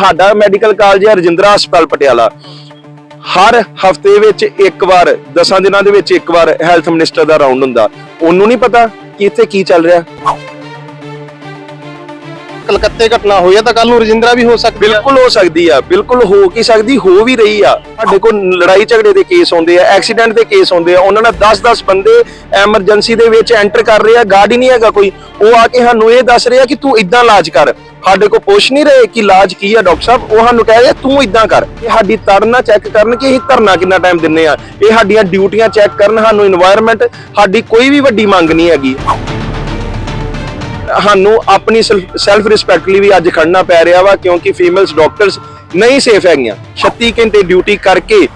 ਸਾਡਾ medical college ਹੈ ਰਜਿੰਦਰਾ ਹਸਪਤਾਲ ਪਟਿਆਲਾ। ਹਰ ਹਫ਼ਤੇ ਵਿੱਚ ਇੱਕ ਵਾਰ 10 ਦਿਨਾਂ ਦੇ ਵਿੱਚ ਇੱਕ ਵਾਰ ਹੈਲਥ ਮਿਨਿਸਟਰ ਦਾ ਰਾਉਂਡ ਹੁੰਦਾ। ਉਹਨੂੰ ਨਹੀਂ ਪਤਾ ਕਿ ਇੱਥੇ ਕੀ ਚੱਲ ਰਿਹਾ। ਕਲਕੱਤੇ ਘਟਨਾ ਹੋਈ ਹੈ ਤਾਂ ਕੱਲ ਨੂੰ ਰਜਿੰਦਰਾ ਵੀ ਹੋ ਸਕਦੀ ਹੈ ਬਿਲਕੁਲ ਹੋ ਸਕਦੀ ਆ ਬਿਲਕੁਲ ਹੋ ਕੀ ਸਕਦੀ ਹੋ ਵੀ ਰਹੀ ਆ। ਸਾਡੇ ਕੋਲ ਲੜਾਈ ਝਗੜੇ ਦੇ ਕੇਸ ਹੁੰਦੇ ਆ ਐਕਸੀਡੈਂਟ ਦੇ ਕੇਸ ਹੁੰਦੇ ਆ। ਉਹਨਾਂ ਨਾਲ 10-10 ਬੰਦੇ ਐਮਰਜੈਂਸੀ ਦੇ ਵਿੱਚ ਐਂਟਰ ਕਰ ਰਹੇ ਆ। ਗਾਰਡ ਹੀ ਨਹੀਂ ਹੈਗਾ ਕੋਈ। ਉਹ ਆ ਕੇ ਸਾਨੂੰ ਇਹ ਦੱਸ ਰਿਹਾ ਕਿ ਤੂੰ ਇਦਾਂ ਇਲਾਜ ਕਰ। ਸਾਡੇ ਕੋ ਪੁੱਛ ਨਹੀਂ ਰਹੇ ਕਿ ਇਲਾਜ ਕੀ ਆ ਡਾਕਟਰ ਸਾਹਿਬ, ਉਹ ਸਾਨੂੰ ਕਹਿ ਰਹੇ ਤੂੰ ਇਦਾਂ ਕਰ, ਇਹ ਸਾਡੀ ਤਰਨਾ ਚੈੱਕ ਕਰਨ ਕਿ ਇਹ ਧਰਨਾ ਕਿੰਨਾ ਟਾਈਮ ਦਿੰਨੇ ਆ? ਇਹ ਸਾਡੀਆਂ ਡਿਊਟੀਆਂ ਚੈੱਕ ਕਰਨ, ਸਾਨੂੰ এনवायरमेंट ਸਾਡੀ ਕੋਈ ਵੀ ਵੱਡੀ ਮੰਗ ਨਹੀਂ ਹੈਗੀ। ਸਾਨੂੰ ਆਪਣੀ ਸੈਲਫ ਰਿਸਪੈਕਟ ਲਈ ਵੀ ਅੱਜ ਖੜਨਾ ਪੈ ਰਿਹਾ ਵਾ, ਕਿਉਂਕਿ ਫੀਮੇਲਸ ਡਾਕਟਰਸ ਨਹੀਂ ਸੇਫ ਹੈਗੀਆਂ। 36 ਘੰਟੇ ਡਿਊਟੀ ਕਰਕੇ,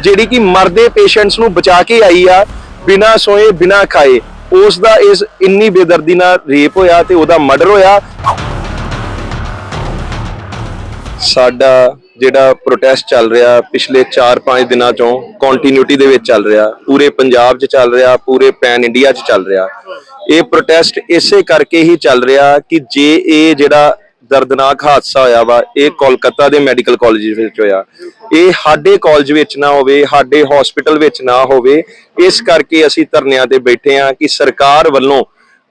ਜਿਹੜੀ ਕਿ ਮਰਦੇ ਪੇਸ਼ੈਂਟਸ ਨੂੰ ਬਚਾ ਕੇ ਆਈ ਆ, ਬਿਨਾ ਸੋਏ, ਬਿਨਾ ਖਾਏ, ਉਸ ਦਾ ਇਸ ਇੰਨੀ ਬੇਦਰਦੀ ਨਾਲ ਰੇਪ ਹੋਇਆ ਤੇ ਉਹਦਾ ਮਰਡਰ ਹੋਇਆ। ਸਾਡਾ ਜਿਹੜਾ ਪ੍ਰੋਟੈਸਟ ਚੱਲ ਰਿਹਾ ਪਿਛਲੇ 4-5 ਦਿਨਾਂ ਤੋਂ ਕੰਟੀਨਿਊਟੀ ਦੇ ਵਿੱਚ ਚੱਲ ਰਿਹਾ, ਪੂਰੇ ਪੰਜਾਬ 'ਚ ਚੱਲ ਰਿਹਾ, ਪੂਰੇ ਪੈਨ ਇੰਡੀਆ 'ਚ ਚੱਲ ਰਿਹਾ। ਇਹ ਪ੍ਰੋਟੈਸਟ ਇਸੇ ਕਰਕੇ ਹੀ ਚੱਲ ਰਿਹਾ ਕਿ ਜੇ ਇਹ ਜਿਹੜਾ ਦਰਦਨਾਕ ਹਾਦਸਾ ਹੋਇਆ ਵਾ, ਇਹ ਕੋਲਕਾਤਾ ਦੇ ਮੈਡੀਕਲ ਕਾਲਜ ਵਿੱਚ ਹੋਇਆ, ਇਹ ਸਾਡੇ ਕਾਲਜ ਵਿੱਚ ਨਾ ਹੋਵੇ, ਸਾਡੇ ਹਸਪੀਟਲ ਵਿੱਚ ਨਾ ਹੋਵੇ, ਇਸ ਕਰਕੇ ਅਸੀਂ ਧਰਨਿਆਂ ਤੇ ਬੈਠੇ ਹਾਂ ਕਿ ਸਰਕਾਰ ਵੱਲੋਂ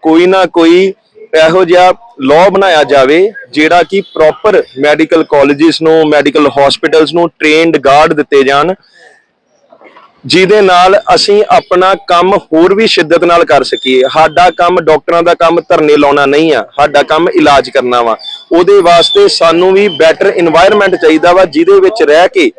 ਕੋਈ ਨਾ ਕੋਈ ਇਹੋ ਜਿਹਾ ਲਾਅ ਬਣਾਇਆ ਜਾਵੇ ਜਿਹੜਾ ਕਿ ਪ੍ਰੋਪਰ ਮੈਡੀਕਲ ਕਾਲਜਸ ਨੂੰ ਮੈਡੀਕਲ ਹਸਪੀਟਲਸ ਨੂੰ ਟ੍ਰੇਨਡ ਗਾਰਡ ਦਿੱਤੇ ਜਾਣ, ਜਿਹਦੇ ਨਾਲ ਅਸੀਂ ਆਪਣਾ ਕੰਮ ਹੋਰ ਵੀ ਸ਼ਿੱਦਤ ਨਾਲ ਕਰ ਸਕੀਏ। ਸਾਡਾ ਕੰਮ ਡਾਕਟਰਾਂ ਦਾ ਕੰਮ ਧਰਨੇ ਲਾਉਣਾ ਨਹੀਂ ਆ, ਸਾਡਾ ਕੰਮ ਇਲਾਜ ਕਰਨਾ ਵਾ। ਉਹਦੇ ਵਾਸਤੇ ਸਾਨੂੰ ਵੀ ਬੈਟਰ এনवायरमेंट ਚਾਹੀਦਾ ਵਾ, ਜਿਹਦੇ ਵਿੱਚ ਰਹਿ ਕੇ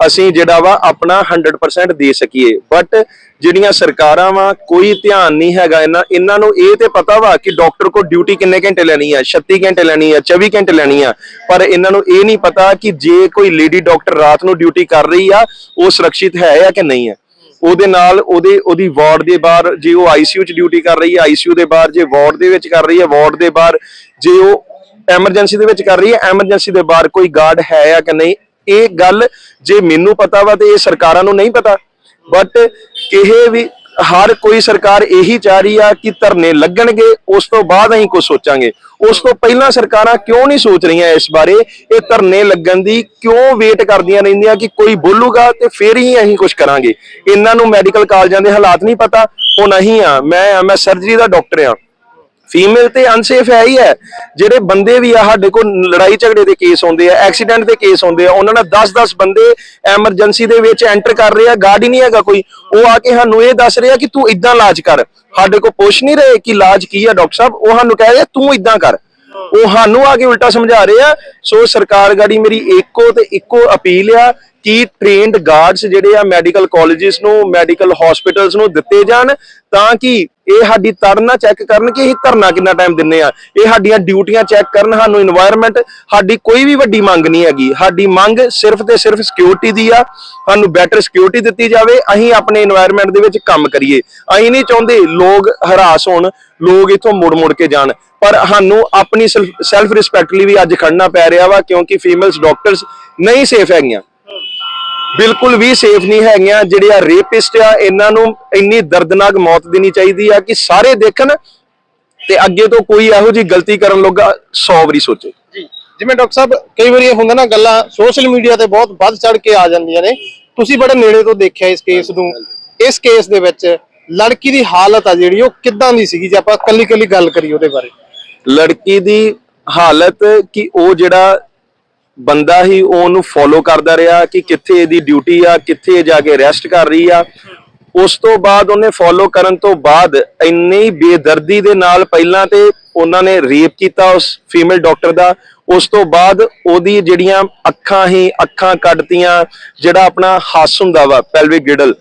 ਅਸੀਂ ਜਿਹੜਾ ਵਾ ਆਪਣਾ 100% ਦੇ ਸਕੀਏ। ਬਟ ਜਿਹੜੀਆਂ ਸਰਕਾਰਾਂ ਵਾ, ਕੋਈ ਧਿਆਨ ਨਹੀਂ ਹੈਗਾ ਇਹਨਾਂ ਇਹਨਾਂ ਨੂੰ ਇਹ ਤੇ ਪਤਾ ਵਾ ਕਿ ਡਾਕਟਰ ਕੋ ਡਿਊਟੀ ਕਿੰਨੇ ਘੰਟੇ ਲੈਣੀ ਆ 36 ਘੰਟੇ ਲੈਣੀ ਆ 24 ਘੰਟੇ ਲੈਣੀ ਆ। ਪਰ ਇਹਨਾਂ ਨੂੰ ਇਹ ਨਹੀਂ ਪਤਾ ਕਿ ਜੇ ਕੋਈ ਲੇਡੀ ਡਾਕਟਰ ਰਾਤ ਨੂੰ ਡਿਊਟੀ ਕਰ ਰਹੀ ਆ, ਉਹ ਸੁਰੱਖਿਅਤ ਹੈ ਜਾਂ ਕਿ ਨਹੀਂ ਹੈ ਉਹਦੇ ਨਾਲ ਉਹਦੇ, ਉਹਦੀ ਵਾਰਡ ਦੇ ਬਾਹਰ ਜੇ ਉਹ ਆਈਸੀਯੂ ਚ ਡਿਊਟੀ ਕਰ ਰਹੀ ਹੈ ਆਈਸੀਯੂ ਦੇ ਬਾਹਰ ਜੇ ਵਾਰਡ ਦੇ ਵਿੱਚ ਕਰ ਰਹੀ ਹੈ ਵਾਰਡ ਦੇ ਬਾਹਰ ਜੇ ਉਹ ਐਮਰਜੈਂਸੀ ਦੇ ਵਿੱਚ ਕਰ ਰਹੀ ਹੈ ਐਮਰਜੈਂਸੀ ਦੇ ਬਾਹਰ ਕੋਈ ਗਾਰਡ ਹੈ ਜਾਂ ਕਿ ਨਹੀਂ, ਇਹ ਗੱਲ ਜੇ ਮੈਨੂੰ ਪਤਾ ਵਾ ਤੇ ਇਹ ਸਰਕਾਰਾਂ ਨੂੰ ਨਹੀਂ ਪਤਾ। ਬਟ ਕਿਹੇ ਵੀ, ਹਰ ਕੋਈ ਸਰਕਾਰ ਇਹੀ ਚਾਹ ਰਹੀ ਆ ਕਿ ਧਰਨੇ ਲੱਗਣਗੇ, ਉਸ ਤੋਂ ਬਾਅਦ ਅਸੀਂ ਕੁਝ ਸੋਚਾਂਗੇ। ਉਸ ਤੋਂ ਪਹਿਲਾਂ ਸਰਕਾਰਾਂ ਕਿਉਂ ਨਹੀਂ ਸੋਚ ਰਹੀਆਂ ਇਸ ਬਾਰੇ? ਇਹ ਧਰਨੇ ਲੱਗਣ ਦੀ ਕਿਉਂ ਵੇਟ ਕਰਦੀਆਂ ਰਹਿੰਦੀਆਂ ਕਿ ਕੋਈ ਬੋਲੂਗਾ ਤੇ ਫਿਰ ਹੀ ਅਸੀਂ ਕੁਝ ਕਰਾਂਗੇ? ਇਹਨਾਂ ਨੂੰ ਮੈਡੀਕਲ ਕਾਲਜਾਂ ਦੇ ਹਾਲਾਤ ਨਹੀਂ ਪਤਾ। ਉਹ ਨਹੀਂ ਆ, ਮੈਂ ਮੈਂ ਸਰਜਰੀ ਦਾ ਡਾਕਟਰ ਆ। ਫੀਮੇਲ ਤੇ ਅਨਸੇਫ ਹੈ ਹੀ ਹੈ। ਜਿਹੜੇ ਬੰਦੇ ਵੀ ਆ, ਸਾਡੇ ਕੋਲ ਲੜਾਈ ਝਗੜੇ ਦੇ ਕੇਸ ਹੁੰਦੇ ਆ ਐਕਸੀਡੈਂਟ ਦੇ ਕੇਸ ਹੁੰਦੇ ਆ, ਉਹਨਾਂ ਨਾਲ 10-10 ਬੰਦੇ ਐਮਰਜੈਂਸੀ ਦੇ ਵਿੱਚ ਐਂਟਰ ਕਰ ਰਹੇ ਆ ਗਾਰਡ ਹੀ ਨਹੀਂ ਹੈਗਾ ਕੋਈ। ਉਹ ਆ ਕੇ ਸਾਨੂੰ ਇਹ ਦੱਸ ਰਿਹਾ ਕਿ ਤੂੰ ਇਦਾਂ ਇਲਾਜ ਕਰ। ਸਾਡੇ ਕੋਲ ਪੁੱਛ ਨਹੀਂ ਰਹੇ ਕਿ ਇਲਾਜ ਕੀ ਆ, ਡਾਕਟਰ ਸਾਹਿਬ। ਉਹ ਸਾਨੂੰ ਕਹਿ ਰਿਹਾ ਤੂੰ ਇਦਾਂ ਕਰ। ਉਹ ਸਾਨੂੰ ਆ ਕੇ ਉਲਟਾ ਸਮਝਾ ਰਹੇ ਆ, ਸੋ ਸਰਕਾਰ ਗਾੜੀ ਮੇਰੀ ਇੱਕੋ ਤੇ ਇੱਕੋ ਅਪੀਲ ਆ ਕਿ ਟ੍ਰੇਨਡ ਗਾਰਡਸ ਜਿਹੜੇ ਆ ਮੈਡੀਕਲ ਕਾਲਜਸ ਨੂੰ ਮੈਡੀਕਲ ਹਸਪੀਟਲਸ ਨੂੰ ਦਿੱਤੇ ਜਾਣ ਤਾਂ ਕਿ ਇਹ ਸਾਡੀ ਤੜਨਾ ਚੈੱਕ ਕਰਨ ਕਿ ਅਸੀਂ ਧਰਨਾ ਕਿੰਨਾ ਟਾਈਮ ਦਿੰਨੇ ਆ। ਇਹ ਸਾਡੀਆਂ ਡਿਊਟੀਆਂ ਚੈੱਕ ਕਰਨ, ਸਾਨੂੰ এনवायरमेंट ਸਾਡੀ ਕੋਈ ਵੀ ਵੱਡੀ ਮੰਗ ਨਹੀਂ ਹੈਗੀ। ਸਾਡੀ ਮੰਗ ਸਿਰਫ ਤੇ ਸਿਰਫ ਸਿਕਿਉਰਿਟੀ ਦੀ ਆ। ਸਾਨੂੰ ਬੈਟਰ ਸਿਕਿਉਰਿਟੀ ਦਿੱਤੀ ਜਾਵੇ, ਅਸੀਂ ਆਪਣੇ এনवायरमेंट ਦੇ ਵਿੱਚ ਕੰਮ ਕਰੀਏ। ਅਸੀਂ ਨਹੀਂ ਚਾਹੁੰਦੇ ਲੋਕ ਹਰਾਸ ਹੋਣ, ਲੋਕ ਇਥੋਂ ਮੁੜ ਮੁੜ ਕੇ ਜਾਣ। ਪਰ ਸਾਨੂੰ ਆਪਣੀ ਸੈਲਫ ਰਿਸਪੈਕਟ ਲਈ ਵੀ ਅੱਜ ਖੜਨਾ ਪੈ ਰਿਹਾ ਵਾ, ਕਿਉਂਕਿ ਫੀਮੇਲਸ ਡਾਕਟਰਸ ਨਹੀਂ ਸੇਫ ਹੈਗੀਆਂ। ਬਿਲਕੁਲ ਵੀ ਸੇਫ ਨਹੀਂ ਹੈਗੀਆਂ ਜਿਹੜੇ ਆ ਰੇਪਿਸਟ ਆ ਇਹਨਾਂ ਨੂੰ ਇੰਨੀ ਦਰਦਨਾਕ ਮੌਤ ਦੇਣੀ ਚਾਹੀਦੀ ਆ ਕਿ ਸਾਰੇ ਦੇਖਣ ਤੇ ਅੱਗੇ ਤੋਂ ਕੋਈ ਇਹੋ ਜੀ ਗਲਤੀ ਕਰਨ ਲੱਗਾ 100 ਵਾਰੀ ਸੋਚੇ। ਜੀ ਜਿਵੇਂ ਡਾਕਟਰ ਸਾਹਿਬ ਕਈ ਵਾਰੀ ਇਹ ਹੁੰਦਾ ਨਾ ਗੱਲਾਂ ਸੋਸ਼ਲ ਮੀਡੀਆ ਤੇ ਬਹੁਤ ਵੱਧ ਚੜ ਕੇ ਆ ਜਾਂਦੀਆਂ ਨੇ। ਤੁਸੀਂ ਬੜੇ ਨੇੜੇ ਤੋਂ ਦੇਖਿਆ ਇਸ ਕੇਸ ਨੂੰ। ਇਸ ਕੇਸ ਦੇ ਵਿੱਚ ਲੜਕੀ ਦੀ ਹਾਲਤ ਆ ਜਿਹੜੀ ਉਹ ਕਿੱਦਾਂ ਦੀ ਸੀਗੀ? ਜੇ ਆਪਾਂ ਕੱਲੀ ਕੱਲੀ ਗੱਲ ਕਰੀਏ ਉਹਦੇ ਬਾਰੇ। ਲੜਕੀ ਦੀ ਹਾਲਤ ਕਿ ਉਹ ਜਿਹੜਾ ਬੰਦਾ ਹੀ ਉਹਨੂੰ ਫੋਲੋ ਕਰਦਾ ਰਿਹਾ ਕਿ ਕਿੱਥੇ ਇਹਦੀ ਡਿਊਟੀ ਆ, ਕਿੱਥੇ ਇਹ ਜਾ ਕੇ ਰੈਸਟ ਕਰ ਰਹੀ ਆ। ਉਸ ਤੋਂ ਬਾਅਦ ਉਹਨੇ ਫੋਲੋ ਕਰਨ ਤੋਂ ਬਾਅਦ ਇੰਨੀ ਬੇਦਰਦੀ ਦੇ ਨਾਲ ਪਹਿਲਾਂ ਤੇ ਉਹਨਾਂ ਨੇ ਰੇਪ ਕੀਤਾ ਉਸ ਫੀਮੇਲ ਡਾਕਟਰ ਦਾ। ਉਸ ਤੋਂ ਬਾਅਦ ਉਹਦੀ ਜਿਹੜੀਆਂ ਅੱਖਾਂ ਹੀ ਅੱਖਾਂ ਕੱਢਤੀਆਂ ਜਿਹੜਾ ਆਪਣਾ ਹੱਸ ਹੁੰਦਾ ਵਾ ਪੈਲਵਿਕ ਗਿਡਲ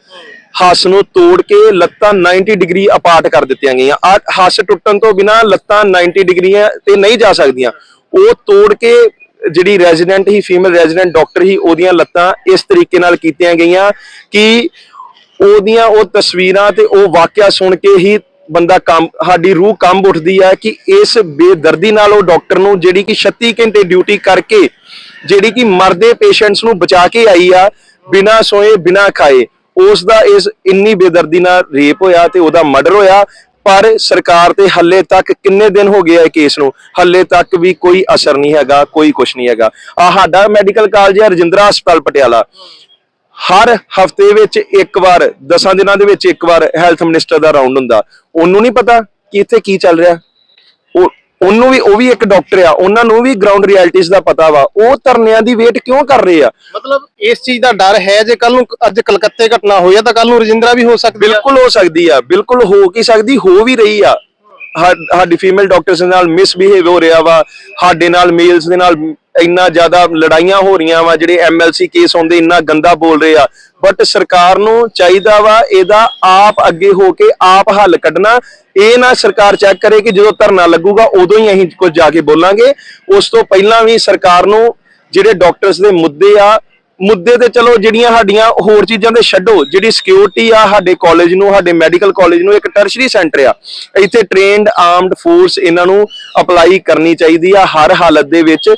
ਹੱਸ ਨੂੰ ਤੋੜ ਕੇ ਲੱਤਾਂ 90 ਡਿਗਰੀ ਅਪਾਰਟ ਕਰ ਦਿੱਤੀਆਂ ਗਈਆਂ। ਆ ਹੱਸ ਟੁੱਟਣ ਤੋਂ ਬਿਨਾ ਲੱਤਾਂ 90 ਡਿਗਰੀਆਂ ਤੇ ਨਹੀਂ ਜਾ ਸਕਦੀਆਂ। ਉਹ ਤੋੜ ਕੇ ਜਿਹੜੀ ਰੈਜ਼ੀਡੈਂਟ ਹੀ ਫੀਮੇਲ ਰੈਜ਼ੀਡੈਂਟ ਡਾਕਟਰ ਹੀ ਉਹਦੀਆਂ ਲੱਤਾਂ ਇਸ ਤਰੀਕੇ ਨਾਲ ਕੀਤੀਆਂ ਗਈਆਂ ਕਿ ਉਹਦੀਆਂ ਉਹ ਤਸਵੀਰਾਂ ਤੇ ਉਹ ਵਾਕਿਆ ਸੁਣ ਕੇ ਹੀ ਬੰਦਾ ਕੰਮ, ਸਾਡੀ ਰੂਹ ਕੰਬ ਉੱਠਦੀ ਹੈ ਕਿ ਇਸ ਬੇਦਰਦੀ ਨਾਲ ਉਹ ਡਾਕਟਰ ਨੂੰ ਜਿਹੜੀ ਕਿ 36 ਘੰਟੇ ਡਿਊਟੀ ਕਰਕੇ ਜਿਹੜੀ ਕਿ ਮਰਦੇ ਪੇਸ਼ੈਂਟਸ ਨੂੰ ਬਚਾ ਕੇ ਆਈ ਆ, ਬਿਨਾ ਸੋਏ, ਬਿਨਾ ਖਾਏ, ਉਸ ਦਾ ਇਸ ਇੰਨੀ ਬੇਦਰਦੀ ਨਾਲ ਰੇਪ ਹੋਇਆ ਤੇ ਉਹਦਾ ਮਰਡਰ ਹੋਇਆ। ਪਰ ਸਰਕਾਰ ਤੇ ਹੱਲੇ ਤੱਕ ਕਿੰਨੇ ਦਿਨ ਹੋ ਗਏ ਆ ਕੇਸ ਨੂੰ? ਹੱਲੇ ਤੱਕ ਵੀ ਕੋਈ ਅਸਰ ਨਹੀਂ ਹੈਗਾ, ਕੋਈ ਕੁਝ ਨਹੀਂ ਹੈਗਾ। ਆ ਸਾਡਾ ਮੈਡੀਕਲ ਕਾਲਜ ਹੈ ਰਜਿੰਦਰਾ ਹਸਪਤਾਲ ਪਟਿਆਲਾ। ਹਰ ਹਫ਼ਤੇ ਵਿੱਚ ਇੱਕ ਵਾਰ 10 ਦਿਨਾਂ ਦੇ ਵਿੱਚ ਇੱਕ ਵਾਰ ਹੈਲਥ ਮਿਨਿਸਟਰ ਦਾ ਰਾਉਂਡ ਹੁੰਦਾ। ਉਹਨੂੰ ਨਹੀਂ ਪਤਾ ਕਿ ਇੱਥੇ ਕੀ ਚੱਲ ਰਿਹਾ। ਉਹਨੂੰ ਵੀ ਉਹ ਵੀ ਇੱਕ ਡਾਕਟਰ ਆ ਉਹਨਾਂ ਨੂੰ ਵੀ ਗਰਾਊਂਡ ਰਿਐਲਿਟੀਜ਼ ਦਾ ਪਤਾ ਵਾ। ਉਹ ਧਰਨਿਆਂ ਦੀ ਵੇਟ ਕਿਉਂ ਕਰ ਰਹੇ ਆ? ਮਤਲਬ ਇਸ ਚੀਜ਼ ਦਾ ਡਰ ਹੈ ਜੇ ਕੱਲ ਨੂੰ ਅੱਜ ਕਲਕੱਤੇ ਘਟਨਾ ਹੋਈ ਆ ਤਾਂ ਕੱਲ ਨੂੰ ਰਜਿੰਦਰਾ ਵੀ ਹੋ ਸਕਦੀ ਆ। ਬਿਲਕੁਲ ਹੋ ਸਕਦੀ ਆ ਬਿਲਕੁਲ ਹੋ ਕੀ ਸਕਦੀ ਹੋ ਵੀ ਰਹੀ ਆ। ਸਾਡੀ ਫੀਮੇਲ ਡਾਕਟਰਸ ਨਾਲ ਮਿਸਬਿਹੇਵ ਹੋ ਰਿਹਾ ਵਾ। ਸਾਡੇ ਨਾਲ ਮੇਲਸ ਦੇ ਨਾਲ ਇੰਨਾ ਜ਼ਿਆਦਾ ਲੜਾਈਆਂ ਹੋ ਰਹੀਆਂ ਵਾ, ਜਿਹੜੇ ਐਮਐਲਸੀ ਕੇਸ ਹੁੰਦੇ ਇੰਨਾ ਗੰਦਾ ਬੋਲ ਰਹੇ ਆ। ਬਟ ਸਰਕਾਰ ਨੂੰ ਚਾਹੀਦਾ ਵਾ ਇਹਦਾ ਆਪ ਅੱਗੇ ਹੋ ਕੇ ਆਪ ਹੱਲ ਕੱਢਣਾ। ਇਹ ਨਾ ਸਰਕਾਰ ਚੈੱਕ ਕਰੇ ਕਿ ਜਦੋਂ ਧਰਨਾ ਲੱਗੂਗਾ, ਉਦੋਂ ਹੀ ਅਸੀਂ ਕੁਝ ਜਾ ਕੇ ਬੋਲਾਂਗੇ। ਉਸ ਤੋਂ ਪਹਿਲਾਂ ਵੀ ਸਰਕਾਰ ਨੂੰ ਜਿਹੜੇ ਡਾਕਟਰਸ ਦੇ ਮੁੱਦੇ ਆ ਮੁੱਦੇ ਤੇ ਚਲੋ ਜਿਹੜੀਆਂ ਸਾਡੀਆਂ ਹੋਰ ਚੀਜ਼ਾਂ ਦੇ ਛੱਡੋ, ਜਿਹੜੀ ਸਿਕਿਉਰਿਟੀ ਆ ਸਾਡੇ ਕਾਲਜ ਨੂੰ, ਸਾਡੇ ਮੈਡੀਕਲ ਕਾਲਜ ਨੂੰ, ਇੱਕ ਟਰਸ਼ਰੀ ਸੈਂਟਰ ਆ। ਇੱਥੇ ਟ੍ਰੇਨਡ ਆਰਮਡ ਫੋਰਸ ਇਹਨਾਂ ਨੂੰ ਅਪਲਾਈ ਕਰਨੀ ਚਾਹੀਦੀ ਆ ਹਰ ਹਾਲਤ ਦੇ ਵਿੱਚ।